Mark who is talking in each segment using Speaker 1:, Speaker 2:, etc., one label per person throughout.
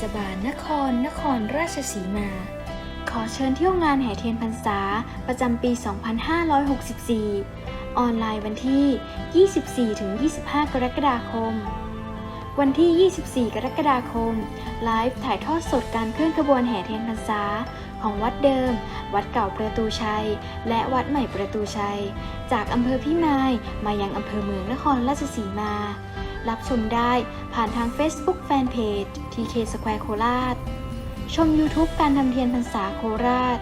Speaker 1: ศบาลนคร นครราชสีมา ขอเชิญเที่ยวงานแห่เทียนพรรษา ประจำปี 2564 ออนไลน์วันที่ 24-25 กรกฎาคม วันที่ 24 กรกฎาคม ไลฟ์ถ่ายทอดสดการเคลื่อนขบวนแห่เทียนพรรษาของวัดเดิม วัดเก่าประตูชัย และวัดใหม่ประตูชัย จากอำเภอพิมายมายังอำเภอเมืองนครราชสีมา รับชมได้ผ่านทาง Facebook Fanpage TK Square โคราช ชม YouTube การทำเทียนพรรษาโคราช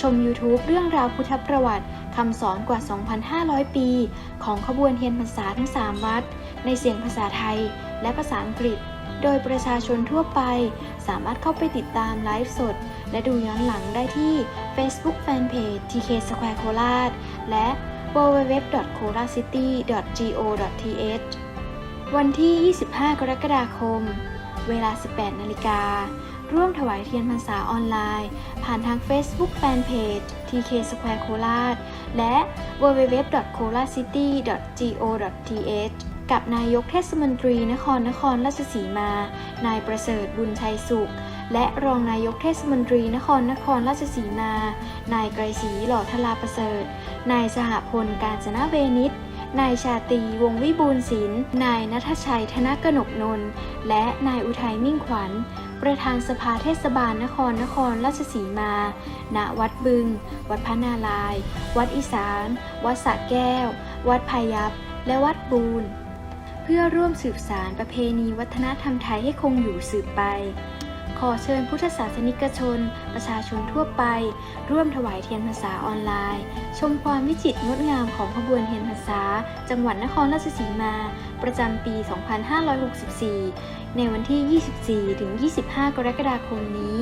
Speaker 1: ชม YouTube เรื่องราวพุทธประวัติคำสอนกว่า 2,500 ปี ของขบวนเทียนพรรษาทั้ง 3 วัด ในเสียงภาษาไทยและภาษาอังกฤษ โดยประชาชนทั่วไป สามารถเข้าไปติดตามไลฟ์สด และดูย้อนหลังได้ที่ Facebook Fanpage TK Square โคราชและ www.kolarcity.go.th วันที่ 25 กรกฎาคม เวลา 18 นาฬิกา ร่วมถวายเทียนพรรษาออนไลน์ ผ่านทาง Facebook Fanpage TK Square โคราช และ www.kolarcity.go.th กับนายกเทศมนตรีนครนครราชสีมา นายประเสริฐบุญชัยสุข และรองนายกเทศมนตรีนครนครราชสีมา นายไกรศรีหล่อทลาประเสริฐ นายสหพล การจนะเวนิช นายชาตีวงวิบูลย์ศิลป์นายนัทชัยธนกนกนนท์และนายอุทัยมิ่งขวัญ ประธานสภาเทศบาลนครนครราชสีมา ณ วัดบึง วัดพระนาราย วัดอีสาน วัดสะแก้ว วัดพายัพ และวัดบูนเพื่อร่วมสืบสารประเพณีวัฒนธรรมไทยให้คงอยู่สืบไป ขอเชิญพุทธศาสนิกชน ประชาชนทั่วไป ร่วมถวายเทียนพรรษาออนไลน์ ชมความวิจิตรงดงามของขบวนเทียนพรรษา จังหวัดนครราชสีมา ประจำปี 2564 ในวันที่ 24-25 กรกฎาคมนี้